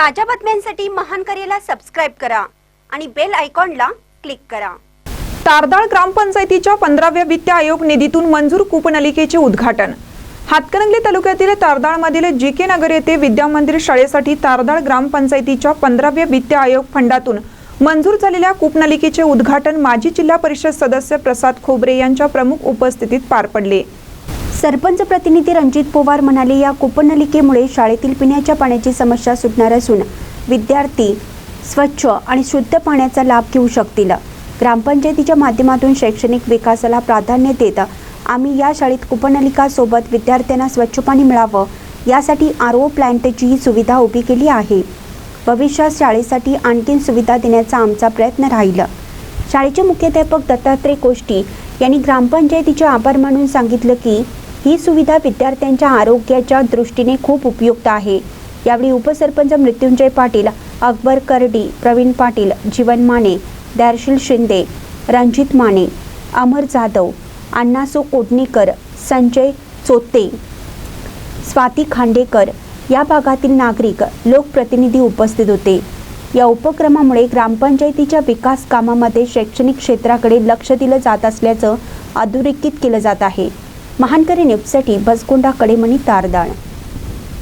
ताज्या बातम्यांसाठी महान करेला सबस्क्राईब करा आणि बेल आयकॉनला क्लिक करा. तारदाळ ग्रामपंचायतीच्या पंधराव्या वित्त आयोग निधीतून मंजूर कूपनलिकेचे उद्घाटन. हातकणंगले तालुक्यातील तारदाळमधील जी के नगर येथे विद्यामंदिर शाळेसाठी तारदाळ ग्रामपंचायतीच्या पंधराव्या वित्त आयोग फंडातून मंजूर झालेल्या कूपनलिकेचे उद्घाटन माजी जिल्हा परिषद सदस्य प्रसाद खोबरे यांच्या प्रमुख उपस्थितीत पार पडले. सरपंच प्रतिनिधी रणजित पवार म्हणाले या कूपनलिकेमुळे शाळेतील पिण्याच्या पाण्याची समस्या सुटणार असून विद्यार्थी स्वच्छ आणि शुद्ध पाण्याचा लाभ घेऊ शकतील. ग्रामपंचायतीच्या माध्यमातून शैक्षणिक विकासाला प्राधान्य देत आम्ही या शाळेत कूपनलिकासोबत विद्यार्थ्यांना स्वच्छ पाणी मिळावं यासाठी आर ओ प्लॅन्टची सुविधा उभी केली आहे. भविष्यात शाळेसाठी आणखीन सुविधा देण्याचा आमचा प्रयत्न राहील. शाळेचे मुख्याध्यापक दत्तात्रय कोष्टी यांनी ग्रामपंचायतीचे आभार मानून सांगितलं की ही सुविधा विद्यार्थ्यांच्या आरोग्याच्या दृष्टीने खूप उपयुक्त आहे. यावेळी उपसरपंच मृत्युंजय पाटील अकबर करडी प्रवीण पाटील जीवन माने दर्शील शिंदे रणजित माने अमर जाधव अण्णासो कोटणीकर संजय चोते स्वाती खांडेकर या भागातील नागरिक लोकप्रतिनिधी उपस्थित होते. या उपक्रमामुळे ग्रामपंचायतीच्या विकास कामामध्ये शैक्षणिक क्षेत्राकडे लक्ष दिलं जात असल्याचं अधोरेखित केलं जात आहे. महानकरी न्यूजसाठी बसगोंडा कडेमणी तारदाळ